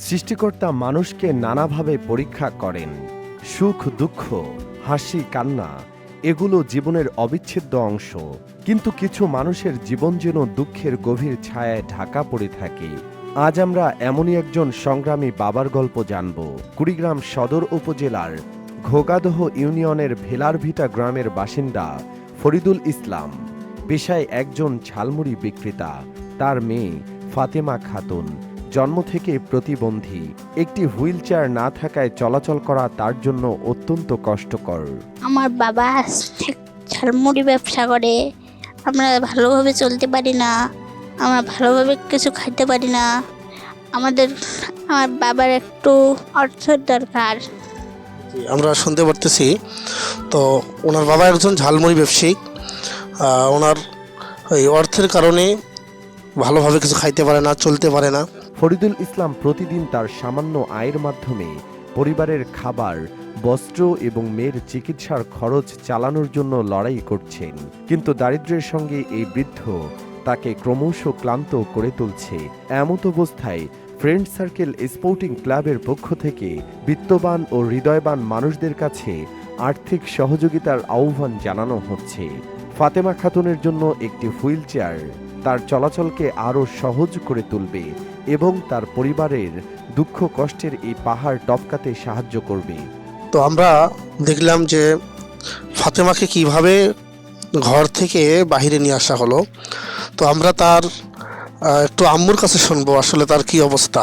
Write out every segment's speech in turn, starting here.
সৃষ্টিকর্তা মানুষকে নানাভাবে পরীক্ষা করেন। সুখ, দুঃখ, হাসি, কান্না, এগুলো জীবনের অবিচ্ছেদ্য অংশ। কিন্তু কিছু মানুষের জীবন যেন দুঃখের গভীর ছায়ায় ঢাকা পড়ে থাকে। আজ আমরা এমনই একজন সংগ্রামী বাবার গল্প জানব। কুড়িগ্রাম সদর উপজেলার ঘোগাদহ ইউনিয়নের ভেলারভিটা গ্রামের বাসিন্দা ফরিদুল ইসলাম। পেশায় একজন ঝালমুড়ি বিক্রেতা। তার মেয়ে ফাতেমা খাতুন। জন্ম থেকে প্রতিবন্ধী। একটি হুইল চেয়ার না থাকায় চলাচল করা তার জন্য অত্যন্ত কষ্টকর। আমার বাবা ঠিক ঝালমুড়ি ব্যবসা করে। আমরা ভালোভাবে চলতে পারি না। আমরা ভালোভাবে কিছু খাইতে পারি না। আমাদের আমার বাবার একটু অর্থের দরকার। আমরা শুনতে পারতেছি। তো ওনার বাবা একজন ঝালমুড়ি ব্যবসায়ী। আহ, ওনার এই অর্থের কারণে ভালোভাবে কিছু খাইতে পারে না চলতে পারে না। ফরিদুল ইসলাম প্রতিদিন তার সামান্য আয়ের মাধ্যমে পরিবারের খাবার, বস্ত্র এবং মেয়ের চিকিৎসার খরচ চালানোর জন্য লড়াই করছেন। কিন্তু দারিদ্র্যের সঙ্গে এই বৃদ্ধ তাকে ক্রমশ ক্লান্ত করে তুলছে। এমত অবস্থায় ফ্রেন্ড সার্কেল স্পোর্টিং ক্লাবের পক্ষ থেকে বিত্তবান ও হৃদয়বান মানুষদের কাছে আর্থিক সহযোগিতার আহ্বান জানানো হচ্ছে। ফাতেমা খাতুনের জন্য একটি হুইল চেয়ার তার চলাচলকে আরও সহজ করে তুলবে। এবং তার পরিবারের দুঃখ কষ্টের এই পাহাড় টপকাতে সাহায্য করবে। তো আমরা দেখলাম যে ফাতেমাকে কীভাবে ঘর থেকে বাইরে নিয়ে আসা হলো। তো আমরা তার একটু আম্মুর কাছে শুনব আসলে তার কি অবস্থা।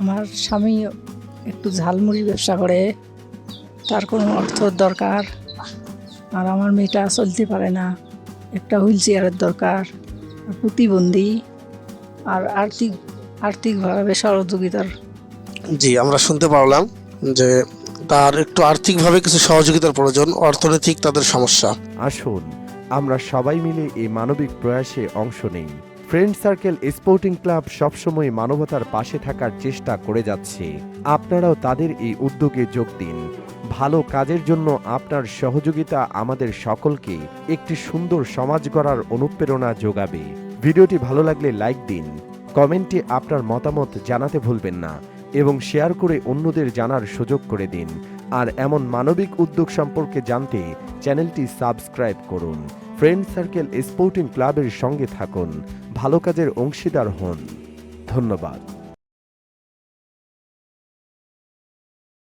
আমার স্বামী একটু ঝালমুড়ি ব্যবসা করে তার কোনো অর্থ দরকার। আর আমার মেয়েটা চলতে পারে না একটা হুইল চেয়ারের দরকার প্রতিবন্ধী। আর আর্থিক আর্থিকভাবে সহযোগিতার। জি আমরা শুনতে পারলাম যে তার একটু আর্থিকভাবে কিছু সহযোগিতার প্রয়োজন অর্থনৈতিক তাদের সমস্যা। আসুন আমরা সবাই মিলে এই মানবিক প্রয়াসে অংশ নেই। ফ্রেন্ড সার্কেল স্পোর্টিং ক্লাব সবসময় মানবতার পাশে থাকার চেষ্টা করে যাচ্ছে। আপনারাও তাদের এই উদ্যোগে যোগ দিন। ভালো কাজের জন্য আপনার সহযোগিতা আমাদের সকলকে একটি সুন্দর সমাজ গড়ার অনুপ্রেরণা যোগাবে। ভিডিওটি ভালো লাগলে লাইক দিন। কমেন্টে আপনার মতামত জানাতে ভুলবেন না এবং শেয়ার করে অন্যদের জানার সুযোগ করে দিন। আর এমন মানবিক উদ্যোগ সম্পর্কে জানতে চ্যানেলটি সাবস্ক্রাইব করুন। ফ্রেন্ড সার্কেল স্পোর্টিং ক্লাবের সঙ্গে থাকুন। ভালো কাজের অংশীদার হন। ধন্যবাদ।